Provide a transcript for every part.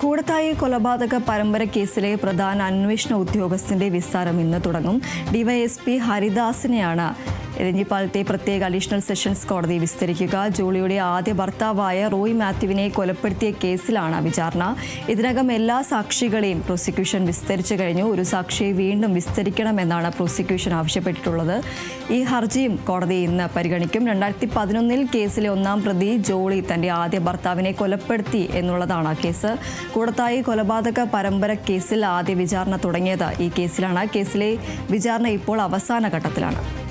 കൂടത്തായി കൊലപാതക പരമ്പര കേസിലെ പ്രധാന അന്വേഷണ ഉദ്യോഗസ്ഥന്റെ വിസ്താരം ഇന്ന് തുടങ്ങും. ഡിവൈഎസ്പി ഹരിദാസിനെയാണ് എരഞ്ഞിപ്പാലത്തെ പ്രത്യേക അഡീഷണൽ സെഷൻസ് കോടതി വിസ്തരിക്കുക. ജോളിയുടെ ആദ്യ ഭർത്താവായ റോയ് മാത്യുവിനെ കൊലപ്പെടുത്തിയ കേസിലാണ് വിചാരണ. ഇതിനകം എല്ലാ സാക്ഷികളെയും പ്രോസിക്യൂഷൻ വിസ്തരിച്ചു കഴിഞ്ഞു. ഒരു സാക്ഷിയെ വീണ്ടും വിസ്തരിക്കണമെന്നാണ് പ്രോസിക്യൂഷൻ ആവശ്യപ്പെട്ടിട്ടുള്ളത്. ഈ ഹർജിയും കോടതി ഇന്ന് പരിഗണിക്കും. രണ്ടായിരത്തി പതിനൊന്നിൽ കേസിലെ ഒന്നാം പ്രതി ജോളി തന്റെ ആദ്യ ഭർത്താവിനെ കൊലപ്പെടുത്തി എന്നുള്ളതാണ് കേസ്. കൂടത്തായി കൊലപാതക പരമ്പര കേസിൽ ആദ്യ വിചാരണ തുടങ്ങിയത് ഈ കേസിലാണ്. കേസിലെ വിചാരണ ഇപ്പോൾ അവസാന ഘട്ടത്തിലാണ്.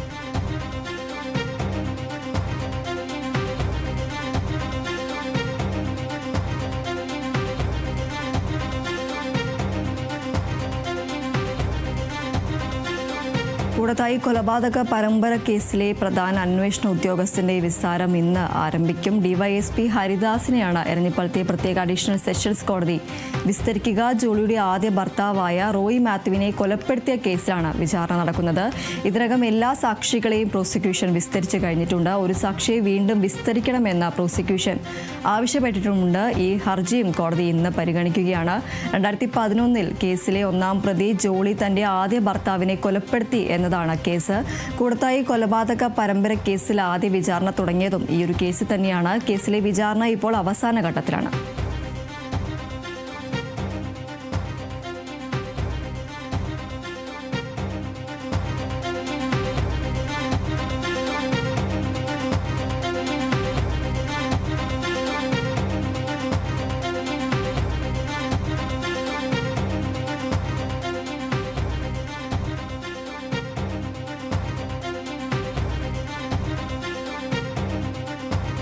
കൂടത്തായി കൊലപാതക പരമ്പര കേസിലെ പ്രധാന അന്വേഷണ ഉദ്യോഗസ്ഥന്റെ വിസ്താരം ഇന്ന് ആരംഭിക്കും. ഡിവൈഎസ്പി ഹരിദാസിനെയാണ് എരഞ്ഞിപ്പാലത്തെ പ്രത്യേക അഡീഷണൽ സെഷൻസ് കോടതി വിസ്തരിക്കുക. ജോളിയുടെ ആദ്യ ഭർത്താവായ റോയി മാത്യുവിനെ കൊലപ്പെടുത്തിയ കേസിലാണ് വിചാരണ നടക്കുന്നത്. ഇതിനകം എല്ലാ സാക്ഷികളെയും പ്രോസിക്യൂഷൻ വിസ്തരിച്ചു കഴിഞ്ഞിട്ടുണ്ട്. ഒരു സാക്ഷിയെ വീണ്ടും വിസ്തരിക്കണമെന്ന് പ്രോസിക്യൂഷൻ ആവശ്യപ്പെട്ടിട്ടുമുണ്ട്. ഈ ഹർജിയും കോടതി ഇന്ന് പരിഗണിക്കുകയാണ്. രണ്ടായിരത്തി പതിനൊന്നിൽ കേസിലെ ഒന്നാം പ്രതി ജോളി തന്റെ ആദ്യ ഭർത്താവിനെ കൊലപ്പെടുത്തി എന്നതാണ് കേസ്. കൂടത്തായി കൊലപാതക പരമ്പര കേസിൽ ആദ്യ വിചാരണ തുടങ്ങിയതും ഈ ഒരു കേസിൽ തന്നെയാണ്. കേസിലെ വിചാരണ ഇപ്പോൾ അവസാന ഘട്ടത്തിലാണ്.